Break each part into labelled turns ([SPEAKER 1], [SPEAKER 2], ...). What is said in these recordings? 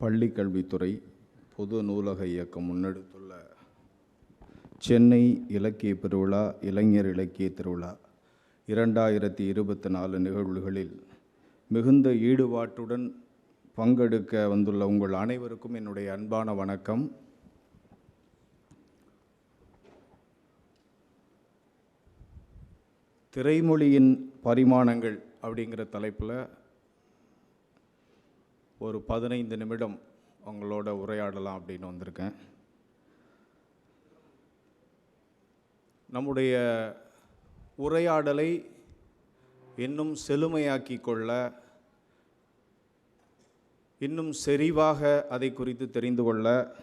[SPEAKER 1] பள்ளி கல்வித்துறை பொது நூலக இயக்கம் முன்னெடுத்துள்ள சென்னை இலக்கிய பெருவிழா இளைஞர் இலக்கிய திருவிழா இரண்டாயிரத்தி இருபத்தி நாலு நிகழ்வுகளில் மிகுந்த ஈடுபாட்டுடன் பங்கெடுக்க வந்துள்ள உங்கள் அனைவருக்கும் என்னுடைய அன்பான வணக்கம். திரைமொழியின் பரிமாணங்கள் அப்படிங்கிற தலைப்பில் ஒரு பதினைந்து நிமிடம் உங்களோட உரையாடலாம் அப்படின்னு வந்திருக்கேன். நம்முடைய உரையாடலை இன்னும் செழுமையாக்கி கொள்ள இன்னும் செறிவாக அதை குறித்து தெரிந்து கொள்ள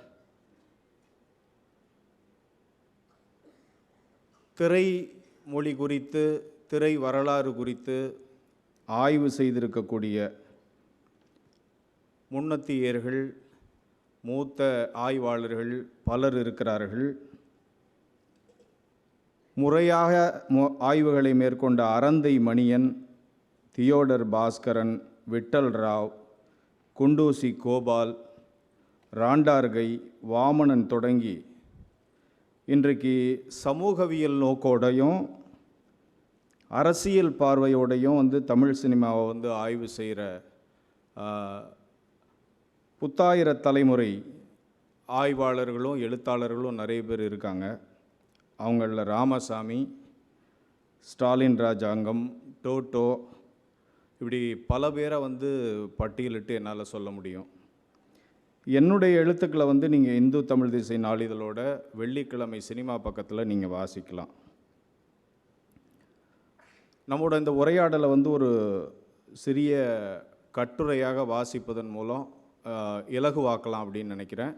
[SPEAKER 1] திரை மொழி குறித்து திரை வரலாறு குறித்து ஆய்வு செய்திருக்கக்கூடிய முன்னத்தியர்கள் மூத்த ஆய்வாளர்கள் பலர் இருக்கிறார்கள். முறையாக ஆய்வுகளை மேற்கொண்ட Aranthai Maniyan Theodore Baskaran Vittal Rao Gundoosi Gopal Randor Guy Vamanan தொடங்கி இன்றைக்கு சமூகவியல் நோக்கோடையும் அரசியல் பார்வையோடையும் வந்து தமிழ் சினிமாவை வந்து ஆய்வு செய்கிற புத்தாயிர தலைமுறை ஆய்வாளர்களும் எழுத்தாளர்களும் நிறைய பேர் இருக்காங்க. அவங்களில் ராமசாமி ஸ்டாலின் ராஜாங்கம் டோட்டோ இப்படி பல பேரை வந்து பட்டியலிட்டு என்னால் சொல்ல முடியும். என்னுடைய எழுத்துக்களை வந்து நீங்கள் இந்து தமிழ் திசை நாளிதழோட வெள்ளிக்கிழமை சினிமா பக்கத்தில் நீங்கள் வாசிக்கலாம். நம்மளோட இந்த உரையாடலை வந்து ஒரு சிறிய கட்டுரையாக வாசிப்பதன் மூலம் இலகுவாக்கலாம் அப்படின்னு நினைக்கிறேன்.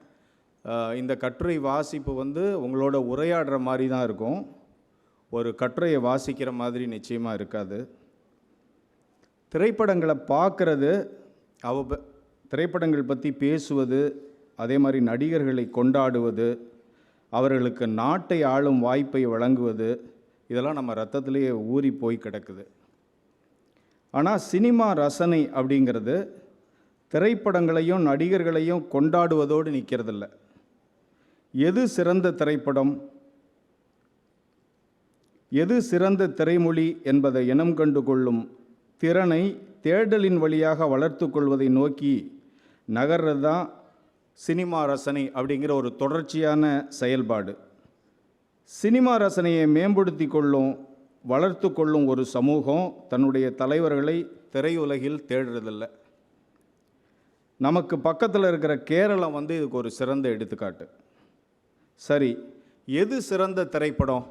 [SPEAKER 1] இந்த கட்டுரை வாசிப்பு வந்து உங்களோட உரையாடுற மாதிரி தான் இருக்கும். ஒரு கட்டுரையை வாசிக்கிற மாதிரி நிச்சயமாக இருக்காது. திரைப்படங்களை பார்க்குறது அவ ப- திரைப்படங்கள் பற்றி பேசுவது அதே மாதிரி நடிகர்களை கொண்டாடுவது அவர்களுக்கு நாட்டை ஆளும் வாய்ப்பை வழங்குவது இதெல்லாம் நம்ம ரத்தத்திலேயே ஊறி போய் கிடக்குது. ஆனால் சினிமா ரசனை அப்படிங்கிறது திரைப்படங்களையும் நடிகர்களையும் கொண்டாடுவதோடு நிற்கிறதில்ல. எது சிறந்த திரைப்படம்? எது சிறந்த திரைமொழி என்பதை இனம் கண்டு கொள்ளும் திறனை தேடலின் வழியாக வளர்த்து கொள்வதை நோக்கி நகர்றது தான் சினிமா ரசனை அப்படிங்கிற ஒரு தொடர்ச்சியான செயல்பாடு. சினிமா ரசனையை மேம்படுத்தி கொள்ளும் வளர்த்து கொள்ளும் ஒரு சமூகம் தன்னுடைய தலைவர்களை திரையுலகில் தேடுறதில்ல. நமக்கு பக்கத்தில் இருக்கிற கேரளம் வந்து இதுக்கு ஒரு சிறந்த எடுத்துக்காட்டு. சரி எது சிறந்த திரைப்படம்?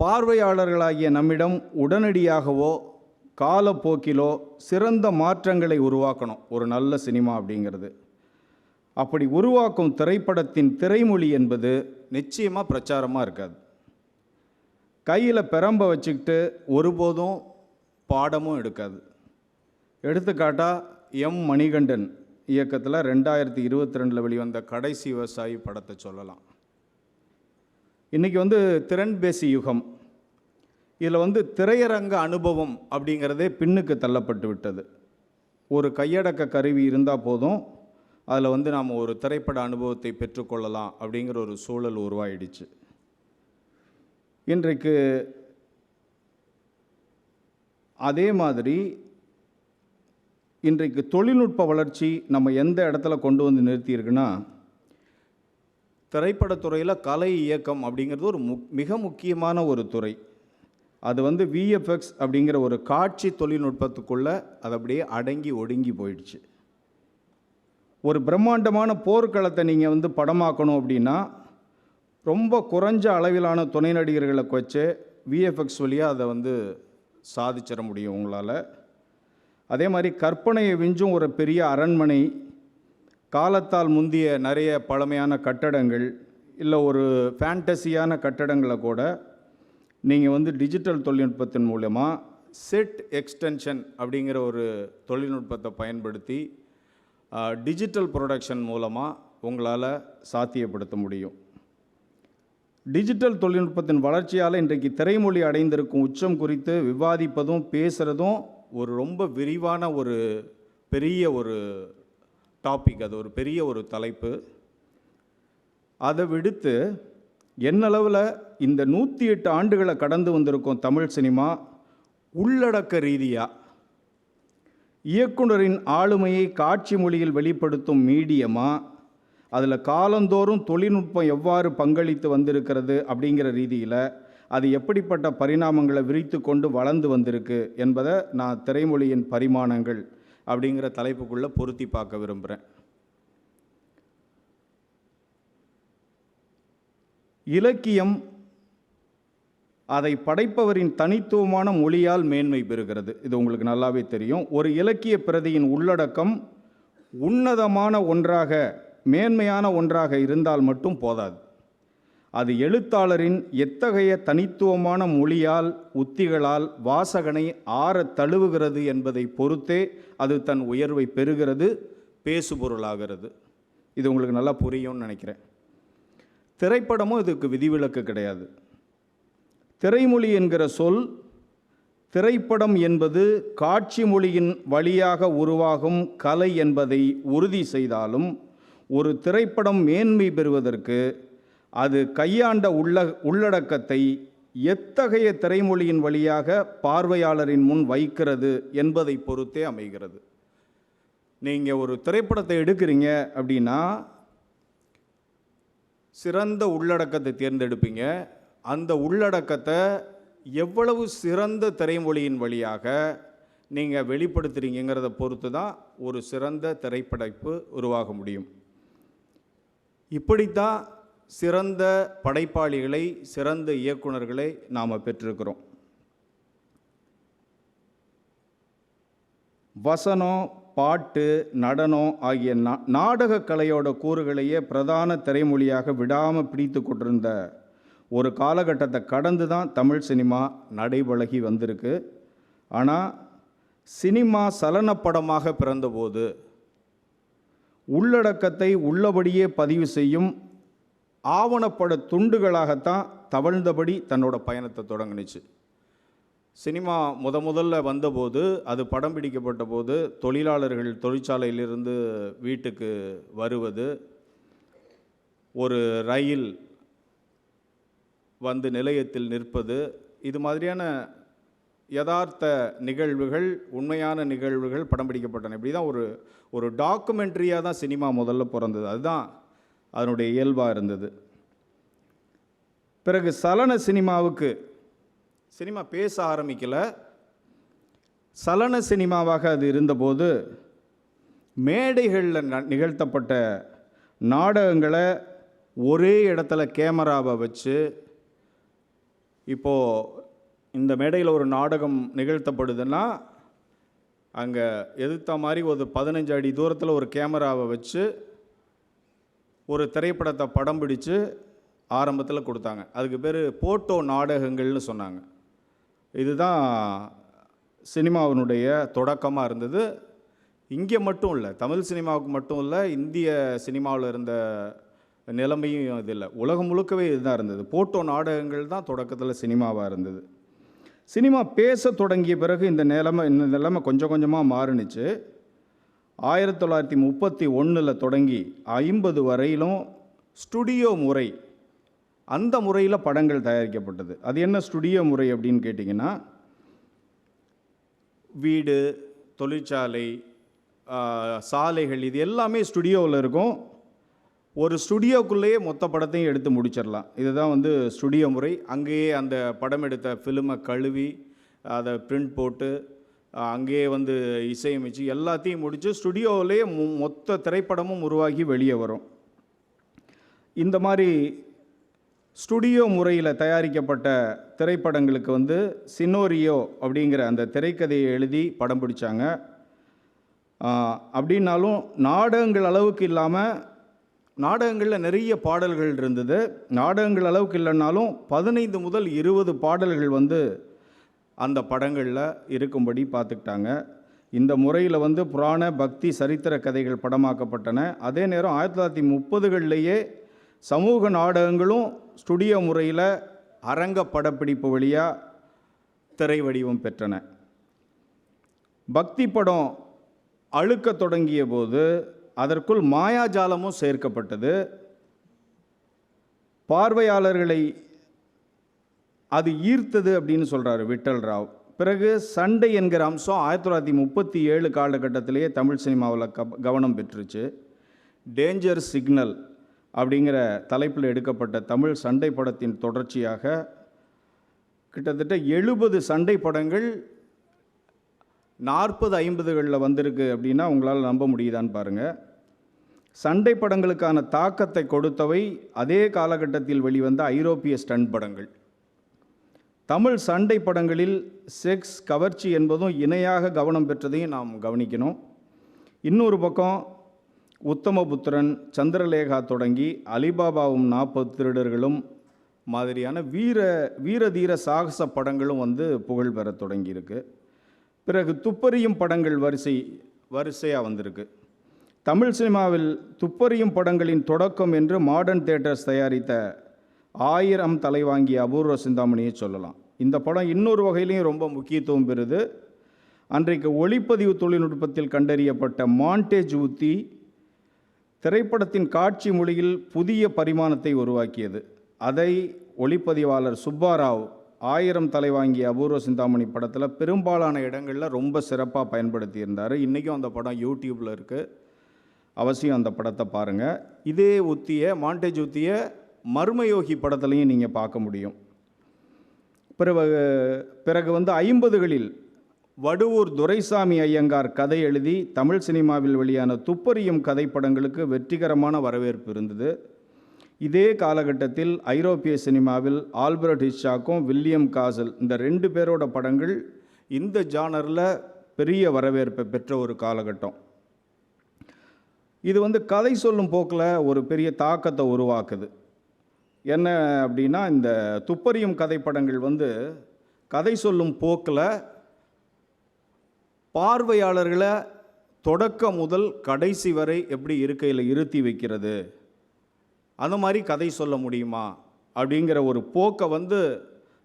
[SPEAKER 1] பார்வையாளர்களாகிய நம்மிடம் உடனடியாகவோ காலப்போக்கிலோ சிறந்த மாற்றங்களை உருவாக்கணும். ஒரு நல்ல சினிமா அப்படிங்கிறது. அப்படி உருவாக்கும் திரைப்படத்தின் திரைமொழி என்பது நிச்சயமாக பிரச்சாரமாக இருக்காது. கையில் பெரம்ப வச்சுக்கிட்டு ஒருபோதும் பாடமும் எடுக்காது. எடுத்துக்காட்டாக எம். மணிகண்டன் இயக்கத்தில் ரெண்டாயிரத்தி இருபத்தி ரெண்டில் வெளிவந்த கடைசி விவசாயி படத்தை சொல்லலாம். இன்றைக்கி வந்து திறன்பேசி யுகம். இதில் வந்து திரையரங்க அனுபவம் அப்படிங்கிறதே பின்னுக்கு தள்ளப்பட்டு விட்டது. ஒரு கையடக்க கருவி இருந்தால் போதும் அதில் வந்து நாம் ஒரு திரைப்பட அனுபவத்தை பெற்றுக்கொள்ளலாம் அப்படிங்கிற ஒரு சூழல் உருவாயிடுச்சு. இன்றைக்கு அதே மாதிரி இன்றைக்கு தொழில்நுட்ப வளர்ச்சி நம்ம எந்த இடத்துல கொண்டு வந்து நிறுத்தியிருக்குன்னா திரைப்படத்துறையில் கலை இயக்கம் அப்படிங்கிறது ஒரு மு மிக முக்கியமான ஒரு துறை. அது வந்து விஎஃப்எக்ஸ் அப்படிங்கிற ஒரு காட்சி தொழில்நுட்பத்துக்குள்ளே அது அப்படியே அடங்கி ஒடுங்கி போயிடுச்சு. ஒரு பிரம்மாண்டமான போர்க்களத்தை நீங்கள் வந்து படமாக்கணும் அப்படின்னா ரொம்ப குறைஞ்ச அளவிலான துணை நடிகர்களை வச்சு விஎஃப்எக்ஸ் வழியாக அதை வந்து சாதிச்சிட முடியும் உங்களால். அதே மாதிரி கற்பனையை விஞ்சும் ஒரு பெரிய அரண்மனை காலத்தால் முந்திய நிறைய பழமையான கட்டடங்கள் இல்லை ஒரு ஃபேண்டசியான கட்டடங்களை கூட நீங்கள் வந்து டிஜிட்டல் தொழில்நுட்பத்தின் மூலயமா செட் எக்ஸ்டென்ஷன் அப்படிங்கிற ஒரு தொழில்நுட்பத்தை பயன்படுத்தி டிஜிட்டல் ப்ரொடக்ஷன் மூலமாக உங்களால் சாத்தியப்படுத்த முடியும். டிஜிட்டல் தொழில்நுட்பத்தின் வளர்ச்சியால் இன்றைக்கு திரைமொழி அடைந்திருக்கும் உச்சம் குறித்து விவாதிப்பதும் பேசுகிறதும் ஒரு ரொம்ப விரிவான ஒரு பெரிய ஒரு டாபிக் அது ஒரு பெரிய ஒரு தலைப்பு. அதை விடுத்து என்னளவில் இந்த நூற்றி எட்டு ஆண்டுகளை கடந்து வந்திருக்கும் தமிழ் சினிமா உள்ளடக்க ரீதியாக இயக்குனரின் ஆளுமையை காட்சி மொழியில் வெளிப்படுத்தும் மீடியமாக அதில் காலந்தோறும் தொழில்நுட்பம் எவ்வாறு பங்களித்து வந்திருக்கிறது அப்படிங்கிற ரீதியில் அது எப்படிப்பட்ட பரிணாமங்களை விரித்து கொண்டு வளர்ந்து வந்திருக்கு என்பதை நான் திரைமொழியின் பரிமாணங்கள் அப்படிங்கிற தலைப்புக்குள்ளே பொருத்தி பார்க்க விரும்புகிறேன் இலக்கியம் அதை படைப்பவரின் தனித்துவமான மொழியால் மேன்மை பெறுகிறது. இது உங்களுக்கு நல்லாவே தெரியும். ஒரு இலக்கிய பிரதியின் உள்ளடக்கம் உன்னதமான ஒன்றாக மேன்மையான ஒன்றாக இருந்தால் மட்டும் போதாது. அது எழுத்தாளரின் எத்தகைய தனித்துவமான மொழியால் உத்திகளால் வாசகனை ஆற தழுவுகிறது என்பதை பொறுத்தே அது தன் உயர்வை பெறுகிறது பேசுபொருளாகிறது. இது உங்களுக்கு நல்லா புரியும்னு நினைக்கிறேன். திரைப்படமும் இதுக்கு விதிவிலக்கு கிடையாது. திரைமொழி என்கிற சொல் திரைப்படம் என்பது காட்சி மொழியின் வழியாக உருவாகும் கலை என்பதை உறுதி செய்தாலும் ஒரு திரைப்படம் மேன்மை பெறுவதற்கு அது கையாண்ட உள்ள உள்ளடக்கத்தை எத்தகைய திரைமொழியின் வழியாக பார்வையாளரின் முன் வைக்கிறது என்பதை பொறுத்தே அமைகிறது. நீங்கள் ஒரு திரைப்படத்தை எடுக்கிறீங்க அப்படின்னா சிறந்த உள்ளடக்கத்தை தேர்ந்தெடுப்பீங்க. அந்த உள்ளடக்கத்தை எவ்வளவு சிறந்த திரைமொழியின் வழியாக நீங்கள் வெளிப்படுத்துகிறீங்கிறத பொறுத்து தான் ஒரு சிறந்த திரைப்படைப்பு உருவாக முடியும். இப்படித்தான் சிறந்த படைப்பாளிகளை சிறந்த இயக்குனர்களை நாம் பெற்றிருக்கிறோம். வசனம் பாட்டு நடனம் ஆகிய நா நாடகக் கலையோட கூறுகளையே பிரதான திரைமொழியாக விடாமல் பிடித்து கொண்டிருந்த ஒரு காலகட்டத்தை கடந்து தான் தமிழ் சினிமா நடைபழகி வந்திருக்கு. ஆனால் சினிமா சலனப்படமாக பிறந்தபோது உள்ளடக்கத்தை உள்ளபடியே பதிவு செய்யும் ஆவணப்பட துண்டுகளாகத்தான் தவழ்ந்தபடி தன்னோட பயணத்தை தொடங்குனுச்சு. சினிமா முத முதல்ல வந்தபோது அது படம் பிடிக்கப்பட்ட போது தொழிலாளர்கள் தொழிற்சாலையிலிருந்து வீட்டுக்கு வருவது ஒரு ரயில் வந்து நிலையத்தில் நிற்பது இது மாதிரியான யதார்த்த நிகழ்வுகள் உண்மையான நிகழ்வுகள் படம் பிடிக்கப்பட்டன. இப்படி தான் ஒரு ஒரு டாக்குமெண்ட்ரியாக தான் சினிமா முதல்ல பிறந்தது. அதுதான் அதனுடைய இயல்பாக இருந்தது. பிறகு சலன சினிமாவுக்கு சினிமா பேச ஆரம்பிக்கலை. சலன சினிமாவாக அது இருந்தபோது மேடைகளில் ந- நிகழ்த்தப்பட்ட நாடகங்களை ஒரே இடத்துல கேமராவை வச்சு இப்போது இந்த மேடையில் ஒரு நாடகம் நிகழ்த்தப்படுதுன்னா அங்கே எதிர்த்த மாதிரி ஒரு பதினஞ்சு அடி தூரத்தில் ஒரு கேமராவை வச்சு ஒரு திரைப்படத்தை படம் பிடிச்சு ஆரம்பத்தில் கொடுத்தாங்க. அதுக்கு பேர் போட்டோ நாடகங்கள்னு சொன்னாங்க. இதுதான் சினிமாவினுடைய தொடக்கமாக இருந்தது. இங்கே மட்டும் இல்லை தமிழ் சினிமாவுக்கு மட்டும் இல்லை இந்திய சினிமாவில் இருந்த நிலைமையும் இது இல்லை. உலகம் முழுக்கவே இதுதான் இருந்தது. போட்டோ நாடகங்கள் தான் தொடக்கத்தில் சினிமாவாக இருந்தது. சினிமா பேச தொடங்கிய பிறகு இந்த நிலைமை இந்த நிலைமை கொஞ்சம் கொஞ்சமாக மாறுனுச்சு. ஆயிரத்தி தொள்ளாயிரத்தி முப்பத்தி ஒன்றில் தொடங்கி ஐம்பது வரையிலும் ஸ்டுடியோ முறை. அந்த முறையில் படங்கள் தயாரிக்கப்பட்டது. அது என்ன ஸ்டுடியோ முறை அப்படின்னு கேட்டிங்கன்னா வீடு தொழிற்சாலை சாலைகள் இது எல்லாமே ஸ்டுடியோவில் இருக்கும். ஒரு ஸ்டுடியோக்குள்ளேயே மொத்த படத்தையும் எடுத்து முடிச்சிடலாம். இதுதான் வந்து ஸ்டுடியோ முறை. அங்கேயே அந்த படம் எடுத்த ஃபிலிமை கழுவி அதை பிரிண்ட் போட்டு அங்கேயே வந்து இசையமைச்சு எல்லாத்தையும் முடித்து ஸ்டுடியோவிலேயே மொ- மொத்த திரைப்படமும் உருவாகி வெளியே வரும். இந்த மாதிரி ஸ்டுடியோ முறையில் தயாரிக்கப்பட்ட திரைப்படங்களுக்கு வந்து சினோரியோ அப்படிங்கிற அந்த திரைக்கதையை எழுதி படம் பிடிச்சாங்க. அப்படின்னாலும் நாடகங்கள் அளவுக்கு இல்லாமல் நாடகங்களில் நிறைய பாடல்கள் இருந்தது. நாடகங்கள் அளவுக்கு இல்லைன்னாலும் பதினைந்து முதல் இருபது பாடல்கள் வந்து அந்த படங்களில் இருக்கும்படி பார்த்துக்கிட்டாங்க இந்த முறையில் வந்து புராண பக்தி சரித்திர கதைகள் படமாக்கப்பட்டன. அதே நேரம் ஆயிரத்தி தொள்ளாயிரத்தி முப்பதுகள்லேயே சமூக நாடகங்களும் ஸ்டுடியோ முறையில் அரங்க படப்பிடிப்பு வழியாக திரை வடிவம் பெற்றன. பக்தி படம் அழுக்கத் தொடங்கிய போது அதற்குள் மாயாஜாலமும் சேர்க்கப்பட்டது. பார்வையாளர்களை அது ஈர்த்தது அப்படின்னு சொல்கிறாரு விட்டல் ராவ். பிறகு சண்டை என்கிற அம்சம் ஆயிரத்தி தொள்ளாயிரத்தி முப்பத்தி ஏழு காலகட்டத்திலேயே தமிழ் சினிமாவில் க கவனம் பெற்றுச்சு. டேஞ்சர் சிக்னல் அப்படிங்கிற தலைப்பில் எடுக்கப்பட்ட தமிழ் சண்டை படத்தின் தொடர்ச்சியாக கிட்டத்தட்ட எழுபது சண்டை படங்கள் நாற்பது ஐம்பதுகளில் வந்திருக்கு அப்படின்னா உங்களால் நம்ப முடியுதான்னு பாருங்கள் சண்டை படங்களுக்கான தாக்கத்தை கொடுத்தவை அதே காலகட்டத்தில் வெளிவந்த ஐரோப்பிய ஸ்டண்ட் படங்கள். தமிழ் சண்டை படங்களில் செக்ஸ் கவர்ச்சி என்பதும் இணையாக கவனம் பெற்றதையும் நாம் கவனிக்கணும். இன்னொரு பக்கம் உத்தமபுத்திரன் சந்திரலேகா தொடங்கி அலிபாபாவும் நாற்பது திருடர்களும் மாதிரியான வீர வீரதீர சாகச படங்களும் வந்து புகழ் பெற தொடங்கியிருக்கு. பிறகு துப்பறியும் படங்கள் வரிசை வரிசையாக வந்திருக்கு. தமிழ் சினிமாவில் துப்பறியும் படங்களின் தொடக்கம் என்று மாடர்ன் தேட்டர்ஸ் தயாரித்த ஆயிரம் தலைவாங்கிய அபூர்வ சிந்தாமணியை சொல்லலாம். இந்த படம் இன்னொரு வகையிலையும் ரொம்ப முக்கியத்துவம் பெறுது. அன்றைக்கு ஒளிப்பதிவு தொழில்நுட்பத்தில் கண்டறியப்பட்ட மாண்டேஜ் உத்தி திரைப்படத்தின் காட்சி மொழியில் புதிய பரிமாணத்தை உருவாக்கியது. அதை ஒளிப்பதிவாளர் சுப்பாராவ் ஆயிரம் தலை வாங்கிய அபூர்வ சிந்தாமணி படத்தில் பெரும்பாலான இடங்களில் ரொம்ப சிறப்பாக பயன்படுத்தியிருந்தார். இன்றைக்கும் அந்த படம் யூடியூப்பில் இருக்குது அவசியம் அந்த படத்தை பாருங்கள் இதே உத்தியை மாண்டேஜ் உத்தியை மர்மயோகி படத்துலையும் நீங்கள் பார்க்க முடியும். பிறகு பிறகு வந்து ஐம்பதுகளில் வடுவூர் துரைசாமி ஐயங்கார் கதை எழுதி தமிழ் சினிமாவில் வெளியான துப்பறியும் கதைப்படங்களுக்கு வெற்றிகரமான வரவேற்பு இருந்தது. இதே காலகட்டத்தில் ஐரோப்பிய சினிமாவில் ஆல்பர்ட் ஹிஷாக்கும் வில்லியம் காசல் இந்த ரெண்டு பேரோட படங்கள் இந்த ஜானரில் பெரிய வரவேற்பை பெற்ற ஒரு காலகட்டம். இது வந்து கதை சொல்லும் போக்கில் ஒரு பெரிய தாக்கத்தை உருவாக்குது. என்ன அப்படின்னா இந்த துப்பறியும் கதைப்படங்கள் வந்து கதை சொல்லும் போக்கில் பார்வையாளர்களை தொடக்கம் முதல் கடைசி வரை எப்படி இருக்கையில் இருத்தி வைக்கிறது? அந்த மாதிரி கதை சொல்ல முடியுமா? அப்படிங்கிற ஒரு போக்கை வந்து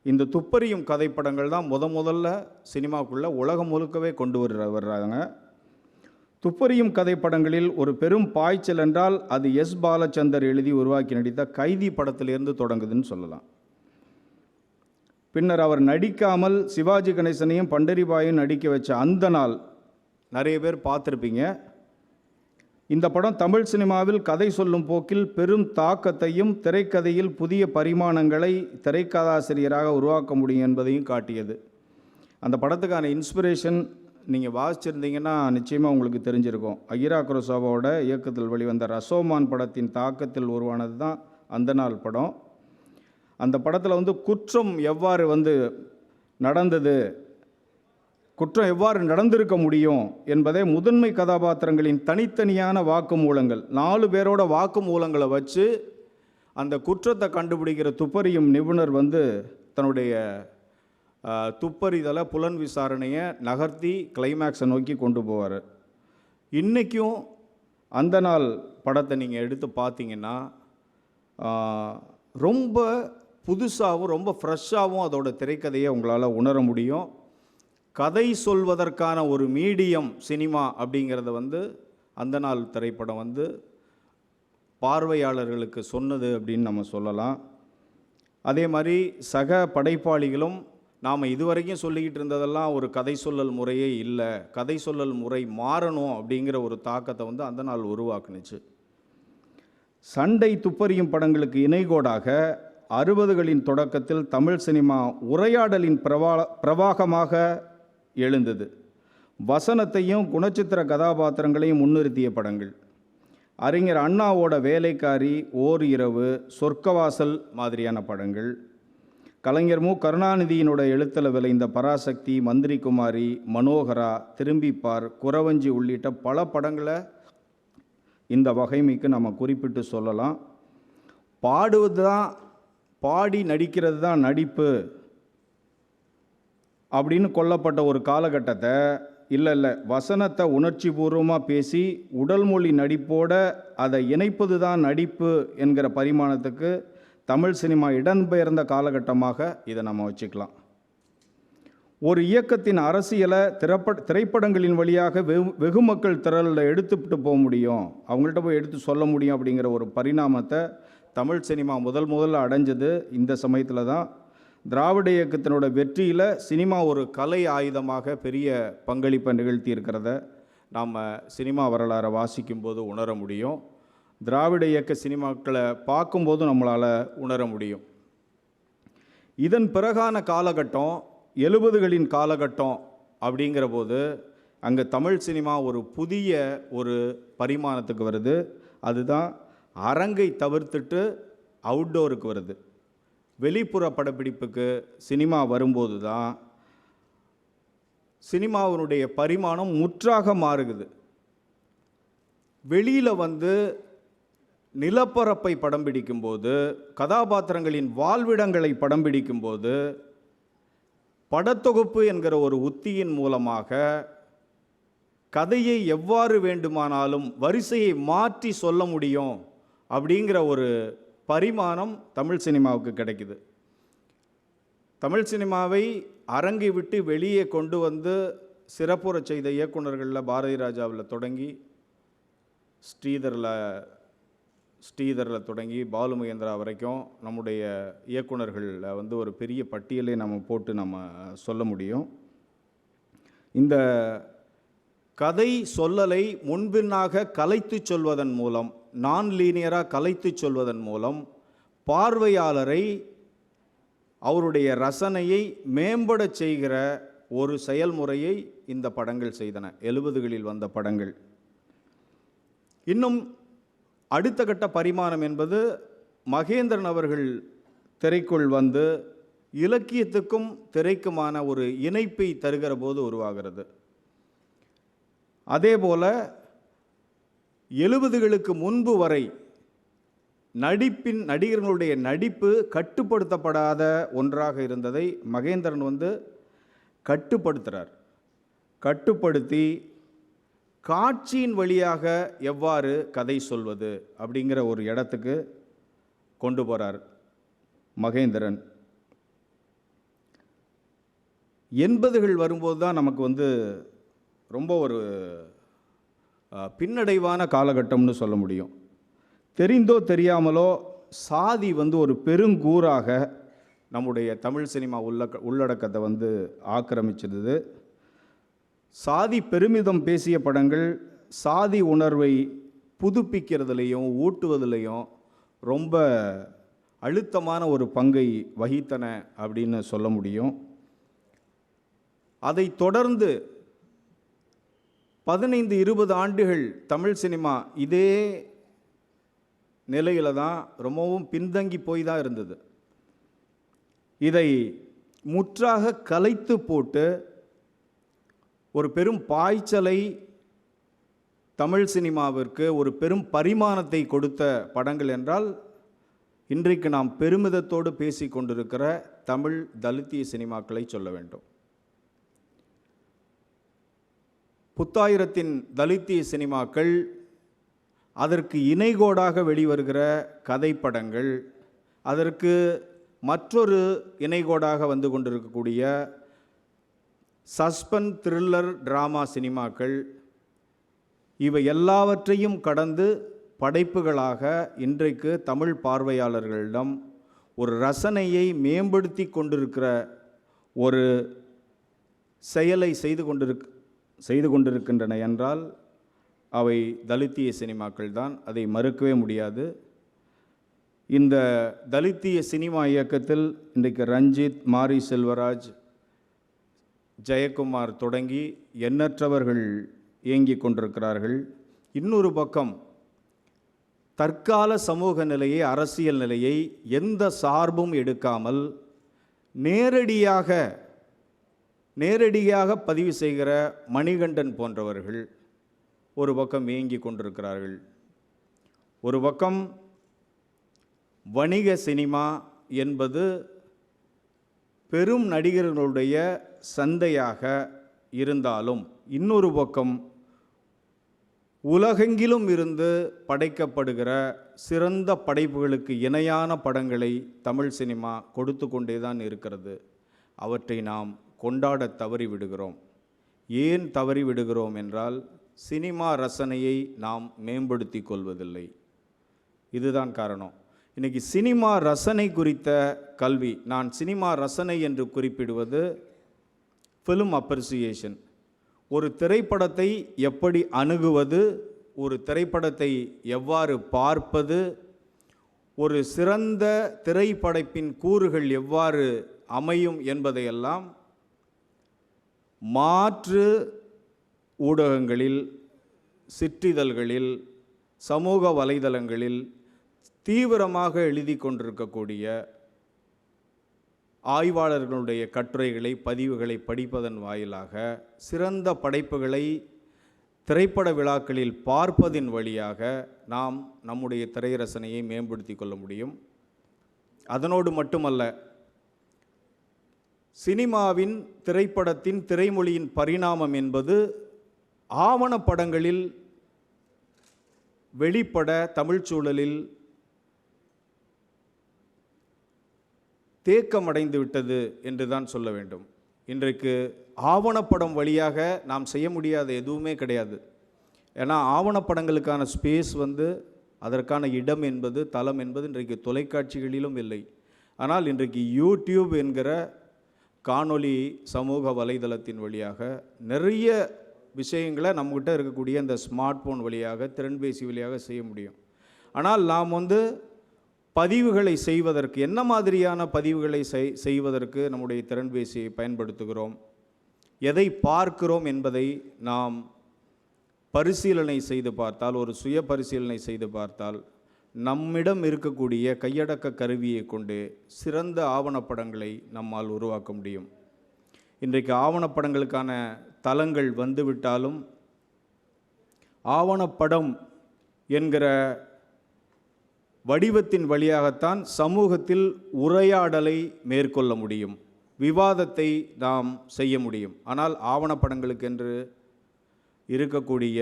[SPEAKER 1] இந்த துப்பறியும் கதைப்படங்கள் தான் முத முதல்ல சினிமாக்குள்ளே உலகம் முழுக்கவே கொண்டு வர்ற வர்றாங்க. துப்பறியும் கதைப்படங்களில் ஒரு பெரும் பாய்ச்சல் என்றால் அது எஸ் பாலச்சந்தர் எழுதி உருவாக்கி நடித்த கைதி படத்திலிருந்து தொடங்குதுன்னு சொல்லலாம். பின்னர் அவர் நடிக்காமல் சிவாஜி கணேசனையும் பண்டரிபாயும் நடிக்க வச்ச அந்த நாள் நிறைய பேர் பார்த்துருப்பீங்க. இந்த படம் தமிழ் சினிமாவில் கதை சொல்லும் போக்கில் பெரும் தாக்கத்தையும் திரைக்கதையில் புதிய பரிமாணங்களை திரைக்கதாசிரியராக உருவாக்க முடியும் என்பதையும் காட்டியது. அந்த படத்துக்கான இன்ஸ்பிரேஷன் நீங்கள் வாசிச்சிருந்தீங்கன்னா நிச்சயமாக உங்களுக்கு தெரிஞ்சிருக்கும். அகிரா குரோசாவோட இயக்கத்தில் வெளிவந்த ரசோமான் படத்தின் தாக்கத்தில் உருவானது தான் அந்த நாள் படம். அந்த படத்தில் வந்து குற்றம் எவ்வாறு வந்து நடந்தது குற்றம் எவ்வாறு நடந்திருக்க முடியும் என்பதை முதன்மை கதாபாத்திரங்களின் தனித்தனியான வாக்குமூலங்கள். நாலு பேரோட வாக்குமூலங்களை வச்சு அந்த குற்றத்தை கண்டுபிடிக்கிற துப்பறியும் நிபுணர் வந்து தன்னுடைய துப்பறிதலை புலன் விசாரணையை நகர்த்தி கிளைமேக்ஸை நோக்கி கொண்டு போவார். இன்றைக்கும் அந்த நாள் படத்தை நீங்கள் எடுத்து பார்த்தீங்கன்னா ரொம்ப புதுசாகவும் ரொம்ப ஃப்ரெஷ்ஷாகவும் அதோட திரைக்கதையை உங்களால் உணர முடியும். கதை சொல்வதற்கான ஒரு மீடியம் சினிமா அப்படிங்கிறத வந்து அந்த நாள் திரைப்படம் வந்து பார்வையாளர்களுக்கு சொன்னது அப்படின்னு நம்ம சொல்லலாம். அதே மாதிரி சக படைப்பாளிகளும் நாம் இதுவரைக்கும் சொல்லிக்கிட்டு இருந்ததெல்லாம் ஒரு கதை சொல்லல் முறையே இல்லை. கதை சொல்லல் முறை மாறணும் அப்படிங்கிற ஒரு தாக்கத்தை வந்து அந்த நாள் உருவாக்குனுச்சு. சண்டை துப்பறியும் படங்களுக்கு இணைகோடாக அறுபதுகளின் தொடக்கத்தில் தமிழ் சினிமா உரையாடலின் பிரவா பிரவாகமாக எழுந்தது. வசனத்தையும் குணச்சித்திர கதாபாத்திரங்களையும் முன்னிறுத்திய படங்கள். அறிஞர் அண்ணாவோட வேலைக்காரி ஓர் இரவு சொர்க்கவாசல் மாதிரியான படங்கள். கலைஞர் மு. கருணாநிதியினோட எழுத்தில் விளைந்த பராசக்தி மந்திரி குமாரி மனோகரா திரும்பிப்பார் குறவஞ்சி உள்ளிட்ட பல படங்களை இந்த வகைமைக்கு நம்ம குறிப்பிட்டு சொல்லலாம். பாடுவது தான் பாடி நடிக்கிறது தான் நடிப்பு அப்படின்னு கொல்லப்பட்ட ஒரு காலகட்டத்தை இல்லை இல்லை வசனத்தை உணர்ச்சி பூர்வமாக பேசி உடல் மொழி நடிப்போட அதை இணைப்பது தான் நடிப்பு என்கிற பரிமாணத்துக்கு தமிழ் சினிமா இடம்பெயர்ந்த காலகட்டமாக இதை நம்ம வச்சுக்கலாம். ஒரு இயக்கத்தின் அரசியலை திரைப்பட திரைப்படங்களின் வழியாக வெகு வெகு மக்கள் திரளில் எடுத்துக்கிட்டு போக முடியும். அவங்கள்ட்ட போய் எடுத்து சொல்ல முடியும் அப்படிங்கிற ஒரு பரிணாமத்தை தமிழ் சினிமா முதல் முதல்ல அடைஞ்சது இந்த சமயத்தில் தான். திராவிட இயக்கத்தினோட வெற்றியில் சினிமா ஒரு கலை ஆயுதமாக பெரிய பங்களிப்பை நிகழ்த்தி இருக்கிறத நாம் சினிமா வரலாறை வாசிக்கும்போது உணர முடியும். திராவிட இயக்க சினிமாக்களை பார்க்கும்போது நம்மளால் உணர முடியும். இதன் பிறகான காலகட்டம் எழுபதுகளின் காலகட்டம் அப்படிங்கிற போது அங்கே தமிழ் சினிமா ஒரு புதிய ஒரு பரிமாணத்துக்கு வருது. அதுதான் அரங்கை தவிர்த்துட்டு அவுட்டோருக்கு வருது. வெளிப்புற படப்பிடிப்புக்கு சினிமா வரும்போது தான் சினிமாவினுடைய பரிமாணம் முற்றாக மாறுகுது. வெளியில் வந்து நிலப்பரப்பை படம் பிடிக்கும்போது கதாபாத்திரங்களின் வாழ்விடங்களை படம் பிடிக்கும்போது படத்தொகுப்பு என்கிற ஒரு உத்தியின் மூலமாக கதையை எவ்வாறு வேண்டுமானாலும் வரிசையை மாற்றி சொல்ல முடியும் அப்படிங்கிற ஒரு பரிமாணம் தமிழ் சினிமாவுக்கு கிடைக்குது. தமிழ் சினிமாவை அரங்கை விட்டு வெளியே கொண்டு வந்து சிறப்புறச் செய்த இயக்குனர்களில் பாரதி ராஜாவில் தொடங்கி ஸ்ரீதரில் ஸ்ரீதரில் தொடங்கி பாலு மகேந்திரா வரைக்கும் நம்முடைய இயக்குனர்களில் வந்து ஒரு பெரிய பட்டியலை நம்ம போட்டு நம்ம சொல்ல முடியும். இந்த கதை சொல்லலை முன்பின்னாக கலைத்து சொல்வதன் மூலம் நான் லீனியராக கலைத்து சொல்வதன் மூலம் பார்வையாளரை அவருடைய ரசனையை மேம்படச் செய்கிற ஒரு செயல்முறையை இந்த படங்கள் செய்தன. எழுபதுகளில் வந்த படங்கள். இன்னும் அடுத்த கட்ட பரிமாணம் என்பது மகேந்திரன் அவர்கள் திரைக்குள் வந்து இலக்கியத்துக்கும் திரைக்குமான ஒரு இணைப்பை தருகிற போது உருவாகிறது. அதே போல எழுபதுகளுக்கு முன்பு வரை நடிப்பின் நடிகர்களுடைய நடிப்பு கட்டுப்படுத்தப்படாத ஒன்றாக இருந்ததை மகேந்திரன் வந்து கட்டுப்படுத்துகிறார் கட்டுப்படுத்தி காட்சியின் வழியாக எவ்வாறு கதை சொல்வது அப்படிங்கிற ஒரு இடத்துக்கு கொண்டு போகிறார் மகேந்திரன். எண்பதுகள் வரும்போது தான் நமக்கு வந்து ரொம்ப ஒரு பின்னடைவான காலகட்டம்னு சொல்ல முடியும். தெரிந்தோ தெரியாமலோ சாதி வந்து ஒரு பெருங்கூறாக நம்முடைய தமிழ் சினிமா உள்ள உள்ளடக்கத்தை வந்து ஆக்கிரமிச்சிருந்தது. சாதி பெருமிதம் பேசிய படங்கள் சாதி உணர்வை புதுப்பிக்கிறதுலையும் ஊட்டுவதிலையும் ரொம்ப அழுத்தமான ஒரு பங்கை வகித்தன அப்படின்னு சொல்ல முடியும். அதை தொடர்ந்து பதினைந்து இருபது ஆண்டுகள் தமிழ் சினிமா இதே நிலையில தான் ரொம்பவும் பின்தங்கி போய் தான் இருந்தது. இதை முற்றாக கலைத்து போட்டு ஒரு பெரும் பாய்ச்சலை தமிழ் சினிமாவிற்கு ஒரு பெரும் பரிமாணத்தை கொடுத்த படங்கள் என்றால் இன்றைக்கு நாம் பெருமிதத்தோடு பேசி கொண்டிருக்கிற தமிழ் தலித்திய சினிமாக்களை சொல்ல வேண்டும். புத்தாயிரத்தின் தலித்திய சினிமாக்கள் அதற்கு இணைகோடாக வெளிவருகிற கதைப்படங்கள் அதற்கு மற்றொரு இணைகோடாக வந்து கொண்டிருக்கக்கூடிய சஸ்பென்ஸ் த்ரில்லர் ட்ராமா சினிமாக்கள் இவை எல்லாவற்றையும் கடந்து படைப்புகளாக இன்றைக்கு தமிழ் பார்வையாளர்களிடம் ஒரு ரசனையை மேம்படுத்தி கொண்டிருக்கிற ஒரு செயலை செய்து கொண்டிருக் செய்து கொண்டிருக்கின்றன என்றால் அவை தலித்திய சினிமாக்கள் தான். அதை மறுக்கவே முடியாது. இந்த தலித்திய சினிமா இயக்கத்தில் இன்றைக்கு ரஞ்சித் மாரி செல்வராஜ் ஜெயக்குமார் தொடங்கி எண்ணற்றவர்கள் இயங்கிக் கொண்டிருக்கிறார்கள். இன்னொரு பக்கம் தற்கால சமூக நிலையை அரசியல் நிலையை எந்த சார்பும் எடுக்காமல் நேரடியாக நேரடியாக பதிவு செய்கிற மணிகண்டன் போன்றவர்கள் ஒரு பக்கம் இயங்கிக் கொண்டிருக்கிறார்கள். ஒரு பக்கம் வணிக சினிமா என்பது பெரும் நடிகர்களுடைய சந்தையாக இருந்தாலும் இன்னொரு பக்கம் உலகெங்கிலும் இருந்து படைக்கப்படுகிற சிறந்த படைப்புகளுக்கு இணையான படங்களை தமிழ் சினிமா கொடுத்து கொண்டே தான் இருக்கிறது. அவற்றை நாம் கொண்டாட தவறி விடுகிறோம் ஏன் தவறிவிடுகிறோம் என்றால் சினிமா ரசனையை நாம் மேம்படுத்தி கொள்வதில்லை. இதுதான் காரணம். இன்றைக்கி சினிமா ரசனை குறித்த கல்வி நான் சினிமா ரசனை என்று குறிப்பிடுவது ஃபிலிம் அப்ரிசியேஷன் ஒரு திரைப்படத்தை எப்படி அணுகுவது ஒரு திரைப்படத்தை எவ்வாறு பார்ப்பது ஒரு சிறந்த திரைப்படைப்பின் கூறுகள் எவ்வாறு அமையும் என்பதையெல்லாம் மாற்று ஊடகங்களில் சிற்றிதழ்களில் சமூக வலைதளங்களில் தீவிரமாக எழுதி கொண்டிருக்கக்கூடிய ஆய்வாளர்களுடைய கட்டுரைகளை பதிவுகளை படிப்பதன் வாயிலாக சிறந்த படைப்புகளை திரைப்பட விழாக்களில் பார்ப்பதின் வழியாக நாம் நம்முடைய திரையரசனையை மேம்படுத்தி கொள்ள முடியும். அதனோடு மட்டுமல்ல சினிமாவின் திரைப்படத்தின் திரைமொழியின் பரிணாமம் என்பது ஆவணப்படங்களில் வெளிப்பட தமிழ்ச்சூழலில் தேக்கமடைந்து விட்டது என்று தான் சொல்ல வேண்டும். இன்றைக்கு ஆவணப்படம் வழியாக நாம் செய்ய முடியாத எதுவுமே கிடையாது. ஏன்னா ஆவணப்படங்களுக்கான ஸ்பேஸ் வந்து அதற்கான இடம் என்பது தளம் என்பது இன்றைக்கு தொலைக்காட்சிகளிலும் இல்லை. ஆனால் இன்றைக்கு யூடியூப் என்கிற காணொளி சமூக வலைதளத்தின் வழியாக நிறைய விஷயங்களை நம்மகிட்ட இருக்கக்கூடிய இந்த ஸ்மார்ட் ஃபோன் வழியாக திறன்பேசி வழியாக செய்ய முடியும். ஆனால் நாம் வந்து பதிவுகளை செய்வதற்கு என்ன மாதிரியான பதிவுகளை செய் செய்வதற்கு நம்முடைய திறன்பேசியை பயன்படுத்துகிறோம்? எதை பார்க்கிறோம் என்பதை நாம் பரிசீலனை செய்து பார்த்தால் ஒரு சுய பரிசீலனை செய்து பார்த்தால் நம்மிடம் இருக்கக்கூடிய கையடக்க கருவியை கொண்டு சிறந்த ஆவணப்படங்களை நம்மால் உருவாக்க முடியும். இன்றைக்கு ஆவணப்படங்களுக்கான தளங்கள் வந்துவிட்டாலும் ஆவணப்படம் என்கிற வடிவத்தின் வழியாகத்தான் சமூகத்தில் உரையாடலை மேற்கொள்ள முடியும். விவாதத்தை நாம் செய்ய முடியும். ஆனால் ஆவணப்படங்களுக்கென்று இருக்கக்கூடிய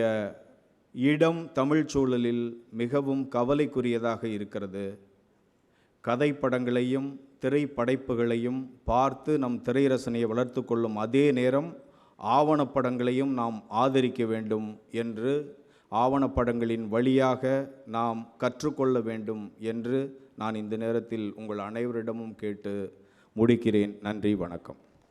[SPEAKER 1] இடம் தமிழ் சூழலில் மிகவும் கவலைக்குரியதாக இருக்கிறது. கதைப்படங்களையும் திரைப்படைப்புகளையும் பார்த்து நம் திரைரசனையை வளர்த்து கொள்ளும் அதே நேரம் ஆவணப்படங்களையும் நாம் ஆதரிக்க வேண்டும் என்று ஆவணப்படங்களின் வழியாக நாம் கற்றுக்கொள்ள வேண்டும் என்று நான் இந்த நேரத்தில் உங்கள் அனைவரிடமும் கேட்டு முடிக்கிறேன். நன்றி வணக்கம்.